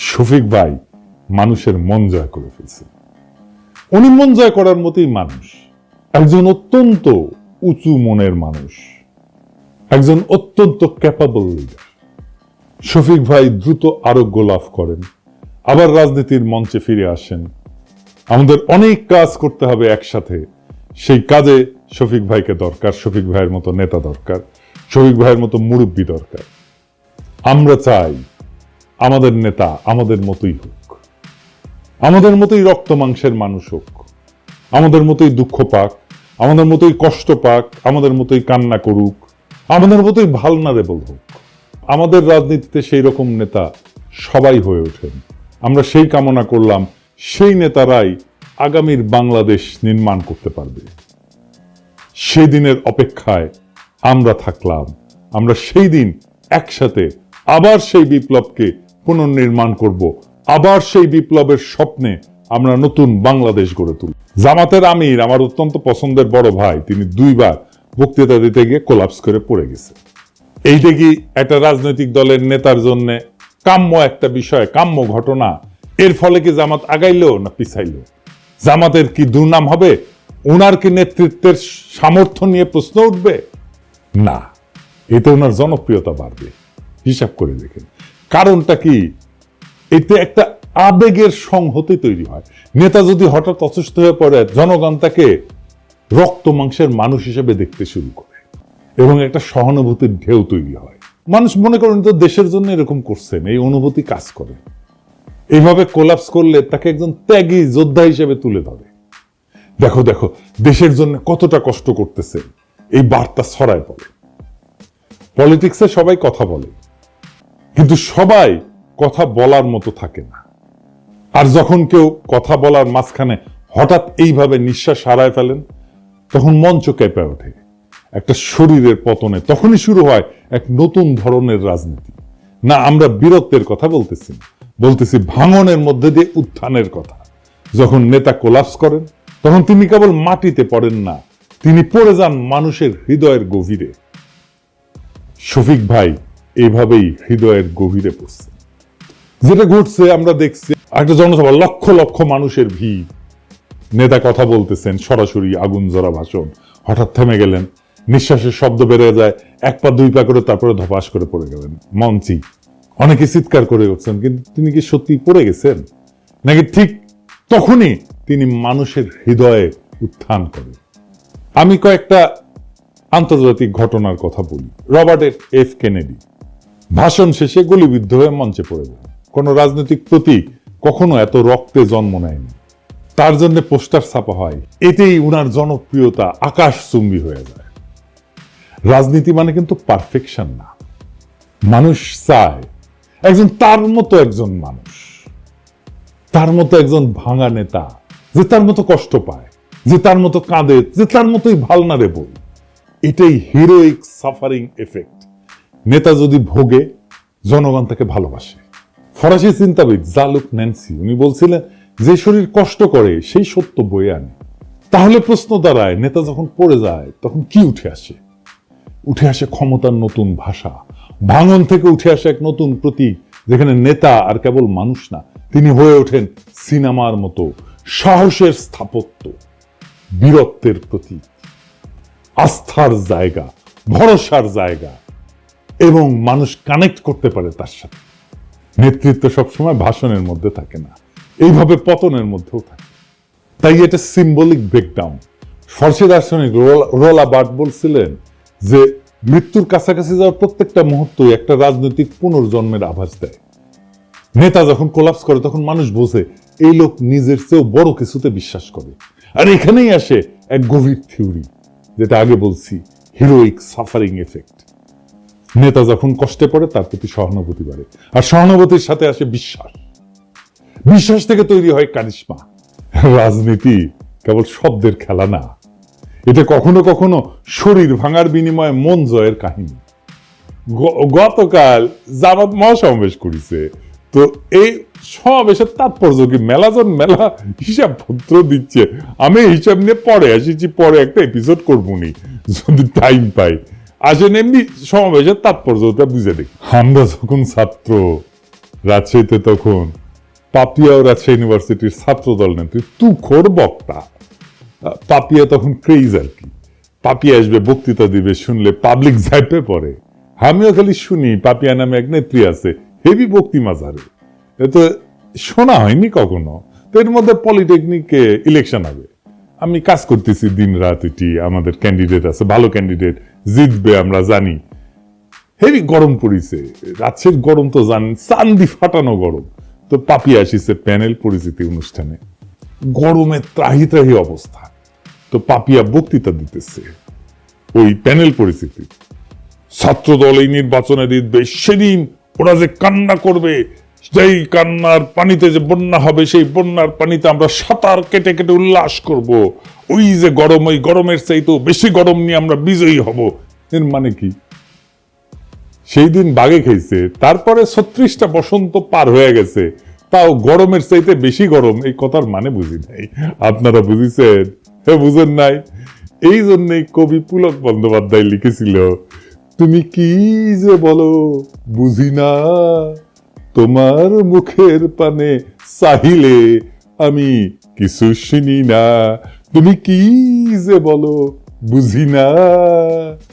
শফিক ভাই মানুষের মন জয় করে ফেলছে। উনি মন জয় করার মতোই মানুষ। একজন অত্যন্ত উঁচু মনের মানুষ। একজন অত্যন্ত ক্যাপাবল লিডার শফিক ভাই দ্রুত আরোগ্য লাভ করেন। আবার রাজনীতির মঞ্চে ফিরে আসেন। আমাদের অনেক কাজ করতে হবে একসাথে। সেই কাজে শফিক ভাইকে দরকার, শফিক ভাইয়ের মতো নেতা দরকার, শফিক ভাইয়ের মতো মুরব্বী দরকার। আমরা চাই আমাদের নেতা আমাদের মতোই হোক। আমাদের মতোই রক্ত মাংসের মানুষ হোক। আমাদের মতোই দুঃখ পাক, আমাদের মতোই কষ্ট পাক, আমাদের মতোই কান্না করুক, আমাদের মতোই ভালনারেবল হোক। আমাদের রাজনীতিতে সেই রকম নেতা সবাই হয়ে ওঠেন। আমরা সেই কামনা করলাম, সেই নেতারাই আগামীর বাংলাদেশ নির্মাণ করতে পারবে। সেই দিনের অপেক্ষায় আমরা থাকলাম। আমরা সেই দিন একসাথে আবার সেই বিপ্লবকে পুনর্নির্মাণ করব। আবার সেই বিপ্লবের স্বপ্নে আমরা নতুন বাংলাদেশ গড়ে তুলব। জামাতের আমির আমার অত্যন্ত পছন্দের বড় ভাই, তিনি দুইবার বক্তৃতা দিতে গিয়ে কোলাপস করে পড়ে গেছে। এইটা কি একটা রাজনৈতিক দলের নেতার জন্য কাম্য একটা বিষয়, কাম্য ঘটনা। এর ফলে কি জামাত আগাইলো না পিছাইলো? জামাতের কি দুর্নাম হবে? ওনার কি নেতৃত্বের সামর্থ্য নিয়ে প্রশ্ন উঠবে? না, এতে ওনার জনপ্রিয়তা বাড়বে। হিসাব করে দেখেন। কারণটা কি? এতে একটা আবেগের সংহতি তৈরি হয়। নেতা যদি হঠাৎ অসুস্থ হয়ে পড়ে, জনগণ তাকে রক্ত মাংসের মানুষ হিসেবে দেখতে শুরু করে এবং একটা সহানুভূতির ঢেউ তৈরি হয়। মানুষ মনে করেন তো দেশের জন্য এরকম করছেন, এই অনুভূতি কাজ করে। এইভাবে কোলাপস করলে তাকে একজন ত্যাগী যোদ্ধা হিসেবে তুলে ধরে। দেখো দেখো, দেশের জন্য কতটা কষ্ট করতেছে এই বার্তা ছড়ায় পড়ে। পলিটিক্সে সবাই কথা বলে কিন্তু সবাই কথা বলার মতো থাকে না। আর যখন কেউ কথা বলার মাঝখানে হঠাৎ এইভাবে নিঃশ্বাস হারায় ফেলেন, তখন মঞ্চ কেঁপে ওঠে। একটা শরীরের পতনে তখনই শুরু হয় এক নতুন ধরনের রাজনীতি। না, আমরা বীরত্বের কথা বলতেছি বলতেছি ভাঙনের মধ্যে দিয়ে উত্থানের কথা। যখন নেতা কোলাপস করেন, তখন তিনি কেবল মাটিতে পড়েন না, তিনি পড়ে যান মানুষের হৃদয়ের গভীরে। শফিক ভাই এইভাবেই হৃদয়ের গভীরে পড়ছে। যেটা ঘটছে, আমরা দেখছি একটা জনসভা, লক্ষ লক্ষ মানুষের ভিড়। নেতা কথা বলতেছেন, সরাসরি আগুন জরা ভাষণ। হঠাৎ থেমে গেলেন, নিঃশ্বাসের শব্দ বেড়ে যায়, এক পা, দুই পা করে তারপরে ধপাস করে পড়ে গেলেন মঞ্চি। অনেকে চিৎকার করে উঠছেন, কিন্তু তিনি কি সত্যি পড়ে গেছেন? নাকি ঠিক তখনই তিনি মানুষের হৃদয়ে উত্থান করে আমি কয়েকটা আন্তর্জাতিক ঘটনার কথা বলি। Robert F Kennedy. ভাষণ শেষে গুলিবিদ্ধ হয়ে মঞ্চে পড়ে যান কোন রাজনৈতিক প্রতীক কখনো এত রক্তে জন্ম নেয়নি। তার জন্য পোস্টার ছাপা হয়, এতেই উনার জনপ্রিয়তা আকাশ চুম্বি হয়ে যায়। রাজনীতি মানে কিন্তু পারফেকশন না। মানুষ চায় একজন তার মতো একজন মানুষ। তার মতো একজন ভাঙা নেতা, যে তার মতো কষ্ট পায়, যে তার মতো কাঁদে, যে তার মতোই ভালনা রেবল এটাই হিরোইক সাফারিং এফেক্ট নেতা যদি ভোগে, জনগণ তাকে ভালোবাসে। ফরাসি চিন্তাবিদ জালুক ন্যান্সি, উনি বলছিলেন, যে শরীর কষ্ট করে, সেই সত্য বয়ে আনে। তাহলে প্রশ্ন দাঁড়ায়, নেতা যখন পড়ে যায়, তখন কি উঠে আসে? উঠে আসে ক্ষমতার নতুন ভাষা। ভাঙন থেকে উঠে আসে এক নতুন প্রতীক, যেখানে নেতা আর কেবল মানুষ না, তিনি হয়ে ওঠেন সিনেমার মতো সাহসের স্থাপত্য, বীরত্বের প্রতীক। আস্থার জায়গা, ভরসার জায়গা এবং মানুষ কানেক্ট করতে পারে তার সাথে। নেতৃত্ব সবসময় ভাষণের মধ্যে থাকে না। এইভাবে পতনের মধ্যেও থাকে। তাই এটা সিম্বলিক ব্রেকডাউন ফরসি দার্শনিক রোলা- বার্ট বলছিলেন যে, মৃত্যুর কাছাকাছি যাওয়ার প্রত্যেকটা মুহূর্তই একটা রাজনৈতিক পুনর্জন্মের আভাস দেয়। নেতা যখন কোলাপস করে, তখন মানুষ বোঝে, এই লোক নিজের চেয়েও বড় কিছুতে বিশ্বাস করে। আর এখানেই আসে এক গভীর থিওরি যেটা আগে বলছি হিরোইক সাফারিং এফেক্ট নেতা যখন কষ্টে পড়ে, তার প্রতি সহানুভূতি বাড়ে। আর সহানুভূতির সাথে আসে বিশ্বাস। বিশ্বাস থেকে তৈরি হয় কারিশমা। রাজনীতি কেবল শব্দের খেলা না। এটা কখনো কখনো শরীর ভাঙার বিনিময়ে মন জয়ের কাহিনী। গতকাল জামাত মহাসমাবেশ করেছে। তো এই সমাবেশের তাৎপর্য কি? মেলাজন মেলা হিসাব পত্র দিচ্ছে। আমি হিসাব নিয়ে পরে এসেছি পরে একটা এপিসোড করব নি। যদি টাইম পাই। আসেন এমনি সমাবেশের তাৎপর্যটা বুঝে দেখি। আমরা যখন ছাত্র, রাজশাহীতে তখন পাপিয়া রাজশাহী ইউনিভার্সিটির ছাত্রদল নেত্রী তুখোর বক্তা। পাপিয়া তখন ক্রেজ আর কি। পাপিয়া আসবে, বক্তৃতা দিবে, শুনলে পাবলিক ঝাইপে পড়ে। আমিও খালি শুনি পাপিয়া নামে এক নেত্রী আছে, হেভি বক্তি মাঝারে। এ তো শোনা হয়নি কখনো। তো এর মধ্যে পলিটেকনিকে ইলেকশন হবে। আমি কাজ করতেছি দিন রাত এটি আমাদের ক্যান্ডিডেট আছে, ভালো ক্যান্ডিডেট জিতবে, আমরা জানি। হেভি গরম পড়িছে। রাজশাহীর গরম তো জানেন, চান্দি ফাটানো গরম। তো পাপি আসিছে প্যানেল পরিচিতি অনুষ্ঠানে। গরমে ত্রাহি ত্রাহি অবস্থা। তো পাপিয়া বক্তৃতা দিতেছে ওই প্যানেল পরিস্থিতি ছাত্র দল এই নির্বাচনে জিতবে, সেদিন ওরা যে কান্না করবে সেই কান্নার পানিতে যে বন্যা হবে, সেই বন্যার পানিতে আমরা সাঁতার কেটে কেটে উল্লাস করব। ওই যে গরম, ওই গরমের চাইতেও বেশি গরম নিয়ে আমরা বিজয়ী হব। এর মানে কি? সেই দিন বাগে খেয়েছে, তারপরে ছত্রিশটা বসন্ত পার হয়ে গেছে। তাও গরমের চাইতে বেশি গরম, এই কথার মানে বুঝি নাই। আপনারা বুঝিছেন? হ্যাঁ বুঝেন নাই? এই জন্যই কবি পুলক বন্দ্যোপাধ্যায় লিখেছিল, তুমি কি যে বলো, বুঝি না। তোমার মুখের পানে চাহিলে আমি কিছু শুনি না। তুমি কি যে বলো বুঝি না।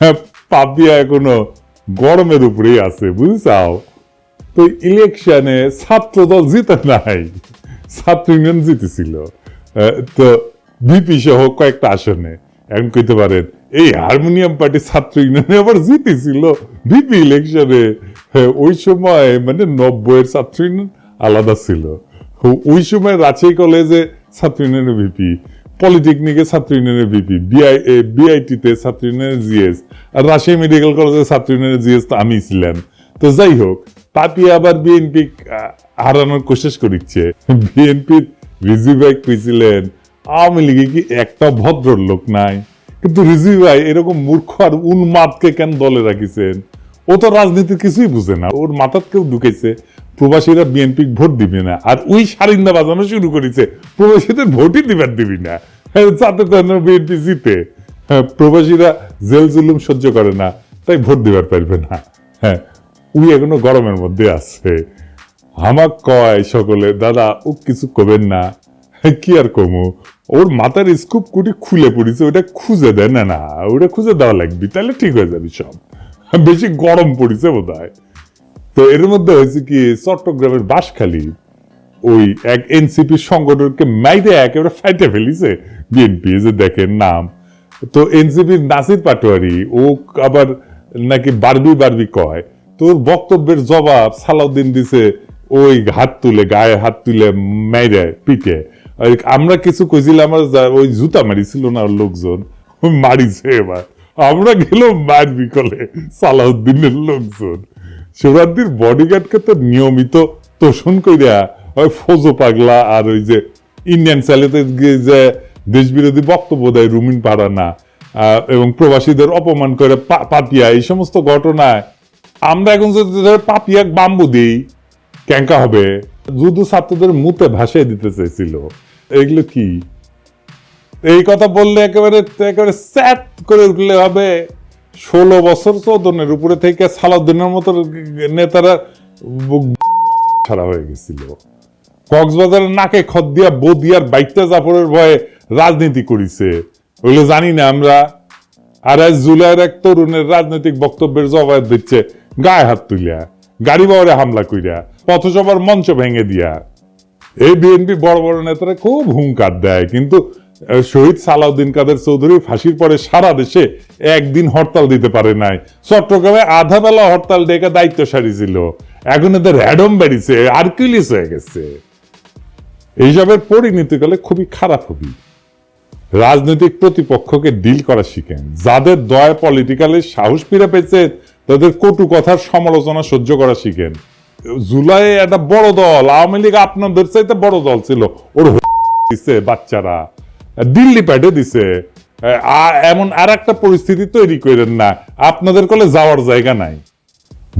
হ্যাঁ, পাপিয়া এখনও গরমের উপরেই আছে বুঝছাও? তো ইলেকশনে ছাত্র দল জিতে নাই ছাত্র ইউনিয়ন জিতেছিল। তো বিপি সহ কয়েকটা আসনে। এখন কইতে পারেন এই হারমোনিয়াম পার্টি ছাত্র ইউনিয়নে আবার জিতেছিল। বিপি ইলেকশনে ওই সময় মানে নব্বইয়ের ছাত্র ইউনিয়ন আলাদা ছিল। ওই সময় রাজশাহী কলেজে ছাত্র ইউনিয়নের ভিপি পলিটেকনিকে ছাত্র ইউনিয়নের ভিপি বিআই বিআইটিতে ছাত্র ইউনিয়নের জিএস আর রাজশাহী মেডিকেল কলেজে ছাত্র ইউনিয়নের জিএস তো আমি ছিলাম। তো যাই হোক পাপি আবার বিএনপি হারানোর কোशिশ করিচ্ছে। বিএনপির রিজু ভাই কইছিলেন, আওয়ামী লীগে কি একটা ভদ্র লোক নাই? কিন্তু রিজু ভাই এরকম মূর্খ আর উন্মাদকে কেন দলে রাখিছেন? ও তো রাজনীতির কিছুই বুঝে না। ওর মাথার কেউ ঢুকেছে প্রবাসীরা বিএনপি ভোট দিবে না। আর ওই সারিন্দা বাজানো শুরু করেছে প্রবাসীদের ভোটই দিবার দিবি না। হ্যাঁ, যাতে তো বিএনপি জিতে। হ্যাঁ, প্রবাসীরা জেল জুলুম সহ্য করে না তাই ভোট দিবার পারবে না। হ্যাঁ উই এখনও গরমের মধ্যে আছে। আমাক কয় সকলে দাদা ও কিছু কবেন না? হ্যাঁ, কি আর কমু? ওর মাথার স্কুপ কুটি খুলে পড়েছে ওটা খুঁজে দেয় না না ওটা খুঁজে দেওয়া লাগবে তাহলে ঠিক হয়ে যাবে সব। বেশি গরম পড়েছে বোধ তো এর মধ্যে হয়েছে কি, চট্টগ্রামের বাঁশখালী, ওই এক এনসিপি সংগঠনকে মাইরে একেবারে ফাইটে ফেলিছে বিএনপি যে দেখেন নাম। তো এনসিপির নাসির পাটোয়ারি, ও আবার নাকি বারবি বারবি কয়। তোর বক্তব্যের জবাব সালাউদ্দিন দিছে, ওই হাত তুলে, গায়ে হাত তুলে মাইরে, পিটে। আমরা কিছু কইছিলাম আমার ওই জুতা মারিছিল না লোকজন, মারিছে এবার। আমরা গেলাম মারবি কলে সালাউদ্দিনের লোকজন। শিবরাত্রির বডিগার্ডকে তো নিয়মিত তোষণ কইরা ওই ফোজো পাগলা আর ওই যে ইন্ডিয়ান স্যালেতে গিয়ে যে দেশ বিরোধী বক্তব্য দেয় রুমিন পাড়ানা আহ, এবং প্রবাসীদের অপমান করে পাপিয়া এই সমস্ত ঘটনায় আমরা এখন যদি পাপিয়া বাম্বু দিই ক্যাঙ্কা হবে? যুদ্ধ ছাত্রদের মুতে ভাসিয়ে দিতে চাইছিল এগুলো কি? এই কথা বললে একেবারে একেবারে স্যাট করে উঠলে হবে। ষোলো বছর চৌদনের উপরে থেকে সালাউদ্দিনের মতো নেতারা ছাড়া হয়ে গেছিল। কক্সবাজারের নাকে খদ দিয়া বদিয়ার বাইকটা জাফরের ভয়ে রাজনীতি করিছে। ওগুলো জানি না আমরা। আর আজ জুলাইয়ের এক তরুণের রাজনৈতিক বক্তব্যের জবাব দিচ্ছে, গায়ে হাত তুলিয়া, গাড়ি বাওয়ারে হামলা কইরা, পথসভার মঞ্চ ভেঙে দিয়া। এই বিএনপি বড় বড় নেতারা খুব হুঙ্কার দেয়, কিন্তু শহীদ সালাউদ্দিন কাদের চৌধুরী ফাঁসির পরে সারা দেশে একদিন হরতাল দিতে পারে নাই। চট্টগ্রামে আধা বেলা হরতাল ডেকে দায়িত্ব সারিছিল এখন এদের র্যাডম বেড়েছে আর্কিলিস হয়ে গেছে। এইসবের পরিণতিকালে খুবই খারাপ হবি। রাজনৈতিক প্রতিপক্ষকে ডিল করা শিখেন। যাদের দয়া পলিটিক্যালে সাহস ফিরে পেয়েছে, তাদের কটু কথার সমালোচনা সহ্য করা শিখেন। জুলাই একটা বড় দল, আওয়ামী লীগ আপনাদের চাইতে বড় দল ছিল। ওর দিছে বাচ্চারা। দিল্লি প্যাডে দিছে। এমন আর একটা পরিস্থিতি তৈরি করেন না। আপনাদের কলে যাওয়ার জায়গা নাই।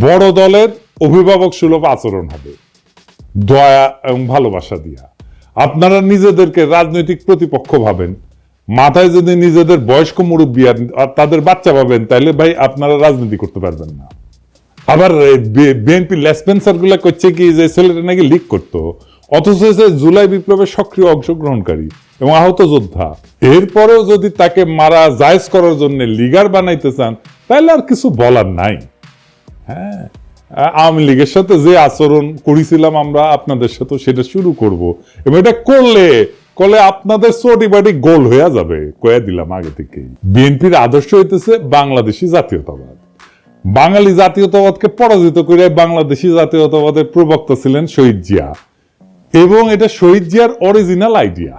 বড় দলের অভিভাবক সুলভ আচরণ হবে। দয়া এবং ভালোবাসা দিয়া। আপনারা নিজেদেরকে রাজনৈতিক প্রতিপক্ষ ভাবেন। মাথায় যদি নিজেদের বয়স্ক মুরব্বী আর তাদের বাচ্চা ভাবেন, তাহলে ভাই আপনারা রাজনীতি করতে পারবেন না। আবার বিএনপি লেসপেন্সারগুলা করছে কি যে ছেলেটা নাকি লিক করতো। অথচ সে জুলাই বিপ্লবে সক্রিয় অংশগ্রহণকারী এবং আহত যোদ্ধা। এরপরেও যদি তাকে মারা জায়েজ করার জন্য লিগার বানাইতে চান, তাহলে আর কিছু বলার নাই। হ্যাঁ আওয়ামী লীগের সাথে যে আচরণ করেছিলাম আমরা আপনাদের সাথে সেটা শুরু করব। এবং এটা করলে করলে আপনাদের চটি বাটি গোল হয়ে যাবে কয়ে দিলাম আগে থেকেই। বিএনপির আদর্শ হইতেছে বাংলাদেশি জাতীয়তাবাদ। বাঙালি জাতীয়তাবাদকে পরাজিত করে বাংলাদেশি জাতীয়তাবাদের প্রবক্তা ছিলেন শহীদ জিয়া। এবং এটা শহীদ জিয়ার অরিজিনাল আইডিয়া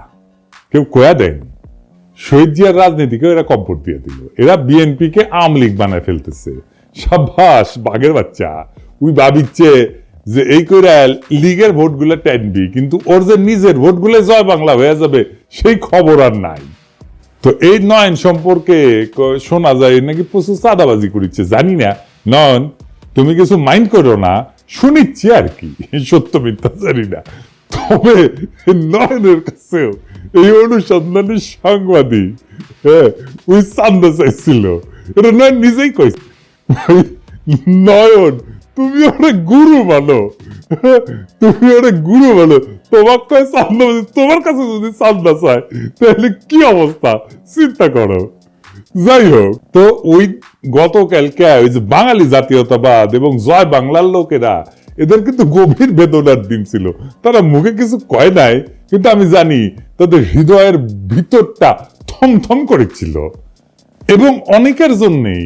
কেউ কয়া দেয়নি শহীদ জিয়ার রাজনীতিকে এরা কম্পোর্ট দিয়ে দিল। এরা বিএনপি কে আওয়ামী লীগ বানায় ফেলতেছে। সাব্বাস, বাঘের বাচ্চা। উই ভাবিচ্ছে যে এই করে লীগের ভোটগুলো টানবি, কিন্তু ওর যে নিজের ভোটগুলো জয় বাংলা হয়ে যাবে, সেই খবর আর নাই। তো এই নয়ন সম্পর্কে শোনা যায় নাকি প্রচুর চাঁদাবাজি করিচ্ছে, জানি না। নয়ন, তুমি কিছু মাইন্ড করো না, শুনিচ্ছি আর কি। সত্য মিথ্যা জানি না। তবে নয়নের কাছেও এই অনুসন্ধানী সাংবাদিক হ্যাঁ ওই চান্দা চাইছিল। এটা নয়ন নিজেই ভাই, নয়ন তুমি অনেক গুরু মানো তুমি অনেক গুরু মানো। তোমার কাছে চান্দা তোমার কাছে যদি চান্দা চায় তাহলে কি অবস্থা? চিন্তা করো। যাই হোক তো ওই গতকালকে ওই যে বাঙালি জাতীয়তাবাদ এবং জয় বাংলার লোকেরা এদের কিন্তু গভীর বেদনার দিন ছিল। তারা মুখে কিছু কয় নাই, কিন্তু আমি জানি তাদের হৃদয়ের ভিতরটা থমথম করেছিল। এবং অনেকের জন্যই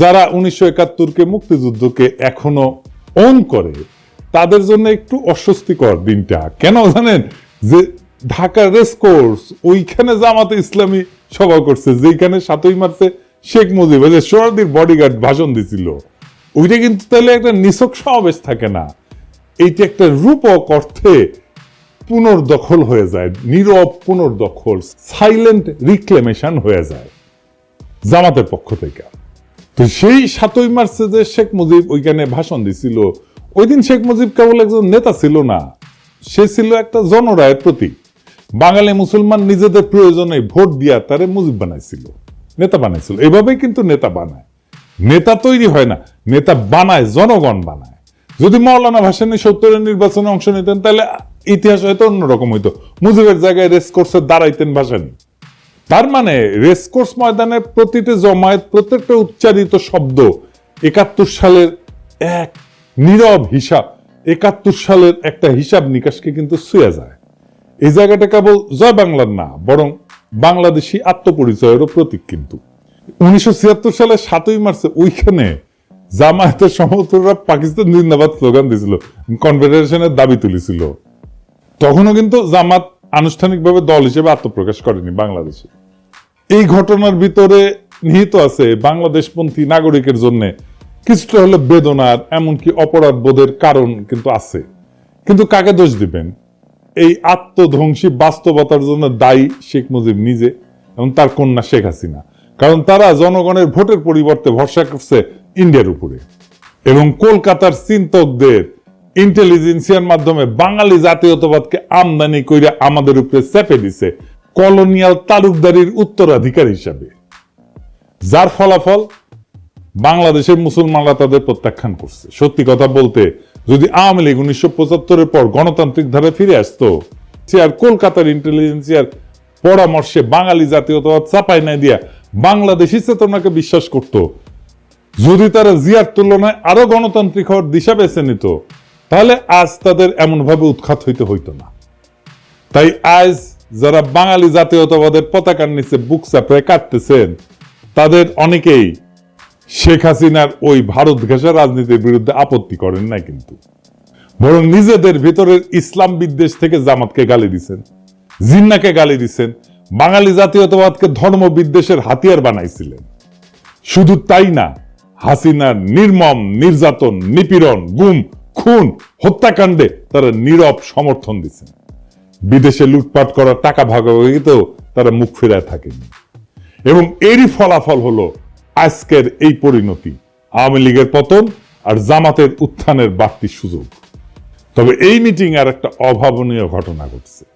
যারা উনিশশো একাত্তরকে মুক্তিযুদ্ধকে এখনও অন করে, তাদের জন্য একটু অস্বস্তিকর দিনটা। কেন জানেন? যে ঢাকা রেস কোর্স, ওইখানে জামাতে ইসলামী সভা করছে যেখানে সাতই মার্চে শেখ মুজিব যে সোহরাদির বডিগার্ড ভাষণ দিছিল। ওইটা কিন্তু তাহলে একটা নিছক সমাবেশ থাকে না। এইটা একটা রূপক অর্থে পুনর্দখল হয়ে যায়, নীরব পুনর্দখল সাইলেন্ট রিক্লেমেশন হয়ে যায় জামাতের পক্ষ থেকে। তো সেই সাতই মার্চে যে শেখ মুজিব ওইখানে ভাষণ দিছিল ওই দিন শেখ মুজিব কেবল একজন নেতা ছিল না, সে ছিল একটা জনরায়ের প্রতীক। বাঙালি মুসলমান নিজেদের প্রয়োজনে ভোট দিয়া তারে মুজিব বানাইছিল, নেতা বানাইছিল। এভাবেই কিন্তু নেতা বানায়। নেতা তৈরি হয় না, নেতা বানায়, জনগণ বানায়। যদি মৌলানা ভাসানী সত্তরের নির্বাচনে অংশ নিতেন, তাহলে ইতিহাস হয়তো অন্যরকম হইতো। মুজিবের জায়গায় রেস কোর্সে দাঁড়াইতেন ভাসানী। তার মানে রেসকোর্স ময়দানের প্রতিটি জমায়েত, প্রত্যেকটা উচ্চারিত শব্দ একাত্তর সালের এক নীরব হিসাব, একাত্তর সালের একটা হিসাব নিকাশকে কিন্তু ছুঁয়ে যায়। এই জায়গাটা কেবল জয় বাংলার না, বরং বাংলাদেশি আত্মপরিচয়েরও প্রতীক কিন্তু। উনিশশো ছিয়াত্তর সালে সাতই মার্চে ওইখানে জামায়াতের সমর্থকরা পাকিস্তান জিন্দাবাদ স্লোগান দিয়েছিল, কনফেডারেশনের দাবি তুলেছিল। তখনও কিন্তু জামাত আনুষ্ঠানিকভাবে দল হিসেবে আত্মপ্রকাশ করেনি বাংলাদেশে। এই ঘটনার ভিতরে নিহিত আছে, বাংলাদেশপন্থী নাগরিকের জন্য কিছুটা হলে বেদনার, এমনকি অপরাধ বোধের কারণ কিন্তু আছে। কিন্তু কাকে দোষ দিবেন? এই আত্মধ্বংসী বাস্তবতার জন্য দায়ী শেখ মুজিব নিজে এবং তার কন্যা শেখ হাসিনা। কারণ তারা জনগণের ভোটের পরিবর্তে ভরসা করছে ইন্ডিয়ার উপরে। এবং কলকাতার চিন্তকদের ইন্টেলিজেন্সিয়ার মাধ্যমে বাঙালি জাতীয়তাবাদকে আমদানি কইরা আমাদের উপরে চেপে দিছে কলোনিয়াল তালুকদারির উত্তরাধিকার হিসাবে। যার ফলাফল বাংলাদেশের মুসলমানরা তাদের প্রত্যাখ্যান করছে। সত্যি কথা বলতে, যদি আওয়ামী লীগ উনিশশো পঁচাত্তরের পর গণতান্ত্রিক ধারে ফিরে আসতো, সে আর কলকাতার ইন্টেলিজেন্সিয়ার পরামর্শে বাঙালি জাতীয়তাবাদ চাপাই নাই দিয়া বাংলাদেশি চেতনাকে বিশ্বাস করত। যদি তারা জিয়ার তুলনায় আরও গণতান্ত্রিক হওয়ার দিশা বেছে নিত, তাহলে আজ তাদের এমনভাবে উৎখাত হইতে হইতো না। তাই আজ যারা বাঙালি জাতীয়তাবাদের পতাকার নিচে বুক চাপড়ে কাটতেছেন তাদের অনেকেই শেখ হাসিনার ওই ভারত ঘেঁষা রাজনীতির বিরুদ্ধে আপত্তি করেন না কিন্তু। বরং নিজেদের ভিতরের ইসলাম বিদ্বেষ থেকে জামাতকে গালি দিছেন। জিন্নাকে গালি দিছেন। বাঙালি জাতীয়তাবাদকে ধর্ম বিদ্বেষের হাতিয়ার বানাইছিলেন। শুধু তাই না, হাসিনার নির্মম, নির্যাতন, নিপীড়ন, গুম, খুন, হত্যাকাণ্ডে তারা নীরব সমর্থন দিচ্ছেন বিদেশে লুটপাট করা টাকা ভাগাভাগিতেও তারা মুখ ফেরায় থাকেনি এবং এরই ফলাফল হলো, আজকের এই পরিণতি, আওয়ামী লীগের পতন আর জামাতের উত্থানের বাড়তি সুযোগ। তবে এই মিটিং আর একটা অভাবনীয় ঘটনা ঘটছে।